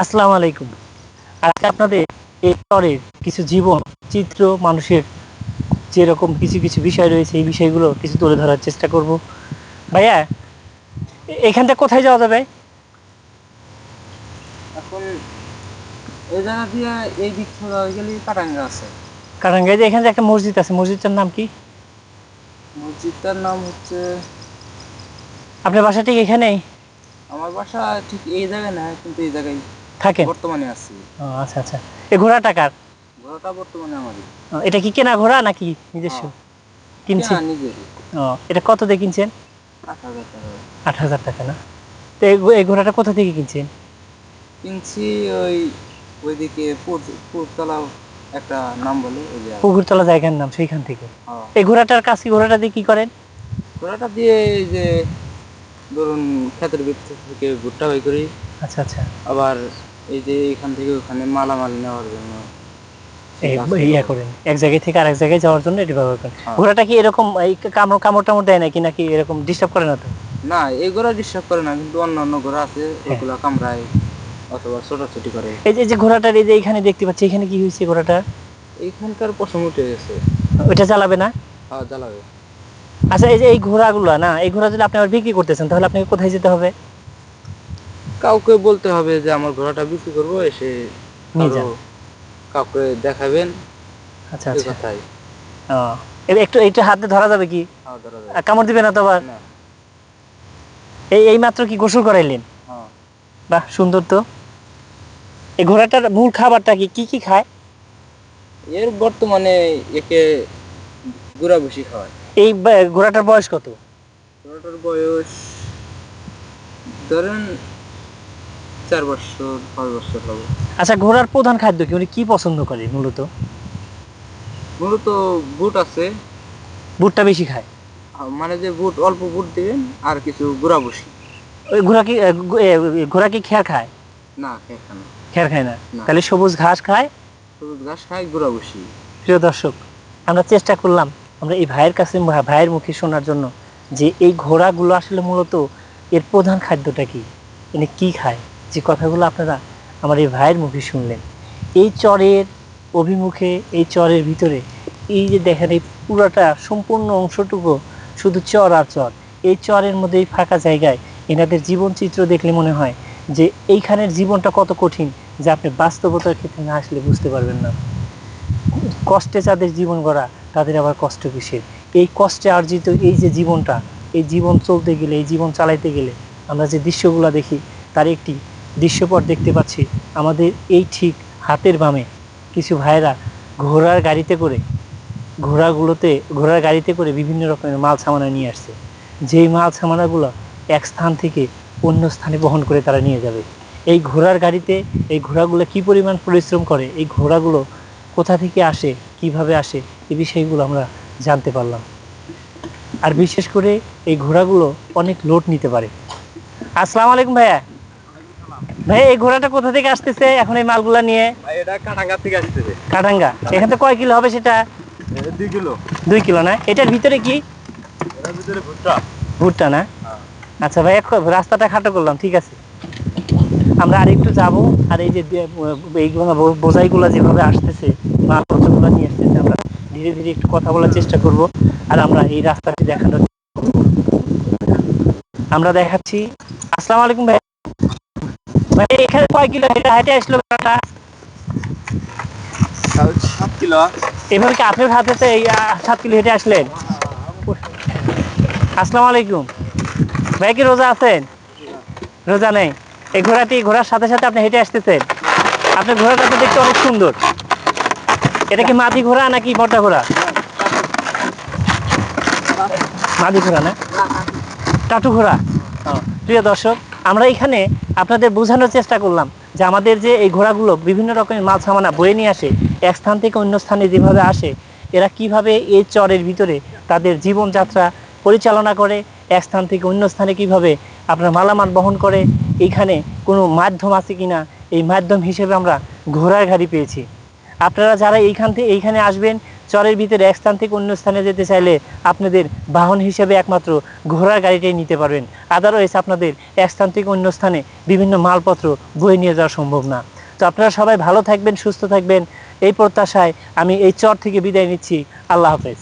আসসালামু আলাইকুম। আজকে আপনাদের এই স্তরের কিছু জীবন চিত্র মানুষের যেরকম কিছু কিছু বিষয় রয়েছে এই বিষয়গুলো কিছু তুলে ধরার চেষ্টা করব। ভাইয়া এখানটা কোথায় যাওয়া যাবে? এখন এই জায়গা দিয়ে এই দিক থেকে গেলে কাটাঙ্গা আছে। যে এখানে যে একটা মসজিদ আছে মসজিদটার নাম কি? মসজিদটার নাম হচ্ছে আপনার বাসা ঠিক এখানেই? আমার বাসা ঠিক এই জায়গায় না কিন্তু এই জায়গায় থাকেন বর্তমানে আছি। আচ্ছা আচ্ছা। এই ঘোড়াটা কার? ঘোড়াটা বর্তমানে আমারই। এটা কি কেনা ঘোড়া নাকি নিজস্ব? হ্যাঁ। কিনছেন? ও এটা কত দিয়ে কিনছেন? আট হাজার টাকা। না? তো এই ঘোড়াটা কোথা থেকে কিনছেন? কিনছি ওই ওইদিকে পুর- পুরতলা একটা নাম বলে ওই যে পুকুরতলা জায়গার নাম সেইখান থেকে। হ্যাঁ। এই ঘোড়াটার কাছে ঘোড়াটা দিয়ে কি করেন? ঘোড়াটা দিয়ে যে ধরুন ক্ষেতের ভিতর থেকে ভুট্টা বাই করি। আচ্ছা আচ্ছা। আবার এই যে এখান থেকে ওখানে মালামাল নেওয়ার জন্য। ইয়া করেন এক জায়গায় থেকে আরেক জায়গায় যাওয়ার জন্য এটি ব্যবহার করেন। হ্যাঁ। ঘোড়াটা কি এরকম এই কামড় কামড় টামড় দেয় নাকি নাকি এরকম ডিস্টার্ব করে না তো? না এই ঘোড়া ডিস্টার্ব করে না কিন্তু অন্য অন্য ঘোড়া আছে হ্যাঁ। ওগুলা কামড়ায় অথবা ছোটাছুটি করে। এই যে যে ঘোড়াটার এই যে এখানে দেখতে পাচ্ছি এখানে কি হয়েছে ঘোড়াটা? এইখানকার পশম উঠে গেছে। ওইটা চালাবে না? জ্বালাবে। আচ্ছা এই যে এই ঘোড়াগুলো না এই ঘোড়া যদি আপনি আবার বিক্রি করতেছেন তাহলে আপনাকে কোথায় যেতে হবে? কাউকে বলতে হবে যে আমার ঘোড়াটা বিক্রি করব এসে। কাউকে দেখাবেন। আচ্ছা আচ্ছা। কথাই। একটু একটু হাতে ধরা যাবে কি? খাওয়া ধরা আর কামড় দিবে না তো আবার? এই এই মাত্র কি গোসল করাইলেন? হ্যাঁ। বাহ সুন্দর তো। এই ঘোড়াটার মূল খাবারটা কি কি কি খায়? এর বর্তমানে একে গুড়া বসি খাওয়ায়। এই ঘোড়াটার বয়স কত? ঘোড়াটার বয়স ধরেন চার বছর পাঁচ বছর হবে। আচ্ছা ঘোড়ার প্রধান খাদ্য কি? উনি কি পছন্দ করে মূলত? মূলত বুট আছে। বুটটা বেশি খায়? মানে যে বুট অল্প বুট দিবেন আর কিছু গুড়া বসি। ওই ঘোড়া কি ঘোড়া কি খেয়ার খায়? না খেয়ার খায় না। না। তাহলে সবুজ ঘাস খায়? সবুজ ঘাস খায় গুড়া বসি। প্রিয় দর্শক আমরা চেষ্টা করলাম আমরা এই ভাইয়ের কাছে ভাইয়ের মুখে শোনার জন্য যে এই ঘোড়াগুলো আসলে মূলত এর প্রধান খাদ্যটা কি? এনে কি খায়? যে কথাগুলো আপনারা আমার এই ভাইয়ের মুখে শুনলেন, এই চরের অভিমুখে, এই চরের ভিতরে, এই যে দেখেন, এই পুরোটা সম্পূর্ণ অংশটুকু শুধু চর আর চর। এই চরের মধ্যে এই ফাঁকা জায়গায় এনাদের জীবন চিত্র দেখলে মনে হয় যে এইখানের জীবনটা কত কঠিন, যে আপনি বাস্তবতার ক্ষেত্রে না আসলে বুঝতে পারবেন না। কষ্টে যাদের জীবন গড়া, তাদের আবার কষ্ট কিসের? এই কষ্টে অর্জিত এই যে জীবনটা, এই জীবন চলতে গেলে, এই জীবন চালাইতে গেলে আমরা যে দৃশ্যগুলো দেখি, তার একটি দৃশ্যপট দেখতে পাচ্ছি। আমাদের এই ঠিক হাতের বামে কিছু ভাইয়েরা ঘোড়ার গাড়িতে করে, ঘোড়াগুলোতে, ঘোড়ার গাড়িতে করে বিভিন্ন রকমের মাল সামানা নিয়ে আসছে। যেই মাল সামানাগুলো এক স্থান থেকে অন্য স্থানে বহন করে তারা নিয়ে যাবে। এই ঘোড়ার গাড়িতে এই ঘোড়াগুলো কি পরিমাণ পরিশ্রম করে, এই ঘোড়াগুলো কোথা থেকে আসে, কীভাবে আসে এই বিষয়গুলো আমরা জানতে পারলাম। আর বিশেষ করে এই ঘোড়াগুলো অনেক লোড নিতে পারে। আসসালামু আলাইকুম ভাইয়া। ভাইয়া এই ঘোড়াটা কোথা থেকে আসতেছে এখন এই মালগুলা নিয়ে? ভাই এটা কাটাঙ্গা থেকে আসতেছে। কাটাঙ্গা এখান থেকে কয় কিলো হবে সেটা? দুই কিলো। দুই কিলো না? এটার ভিতরে কি? এটার ভিতরে ভুট্টা। ভুট্টা না? হ্যাঁ। আচ্ছা ভাই রাস্তাটা খাটো করলাম ঠিক আছে। আমরা আর একটু যাব আর এই যে এইগুলো বোঝাইগুলো যেভাবে আসতেছে মালপত্রগুলো নিয়ে আসতেছে আমরা ধীরে ধীরে একটু কথা বলার চেষ্টা করব আর আমরা এই রাস্তাটি দেখানোর আমরা দেখাচ্ছি। আসসালামু আলাইকুম ভাই। ভাই এখানে কয় কিলো? হেঁটে হেঁটে আসলো ঘোড়াটা? সাত কিলো। এভাবে কি আপনার হাতে এই সাত কিলো হেঁটে আসলেন? আসসালামু আলাইকুম। ভাই কি রোজা আছেন? রোজা নেই। এই ঘোড়াটি ঘোড়ার সাথে সাথে আপনি হেঁটে আসতেছেন। আপনার ঘোড়াটা তো দেখতে অনেক সুন্দর। এটা কি মাদি ঘোড়া নাকি মোটা ঘোড়া? মাদি ঘোড়া না? টাটু ঘোড়া। প্রিয় দর্শক আমরা এখানে আপনাদের বোঝানোর চেষ্টা করলাম যে আমাদের যে এই ঘোড়াগুলো বিভিন্ন রকমের মাল সামানা বয়ে নিয়ে আসে, এক স্থান থেকে অন্য স্থানে যেভাবে আসে, এরা কীভাবে এই চরের ভিতরে তাদের জীবনযাত্রা পরিচালনা করে, এক স্থান থেকে অন্য স্থানে কীভাবে আপনার মালামাল বহন করে এইখানে কোনো মাধ্যম আছে কিনা, এই মাধ্যম হিসেবে আমরা ঘোড়ার গাড়ি পেয়েছি। আপনারা যারা এইখান থেকে এইখানে আসবেন চরের ভিতরে এক স্থান থেকে অন্য স্থানে যেতে চাইলে আপনাদের বাহন হিসেবে একমাত্র ঘোড়ার গাড়িটাই নিতে পারবেন। আদারওয়াইজ আপনাদের এক স্থান থেকে অন্য স্থানে বিভিন্ন মালপত্র বয়ে নিয়ে যাওয়া সম্ভব না। তো আপনারা সবাই ভালো থাকবেন, সুস্থ থাকবেন। এই প্রত্যাশায় আমি এই চর থেকে বিদায় নিচ্ছি। আল্লাহ হাফেজ।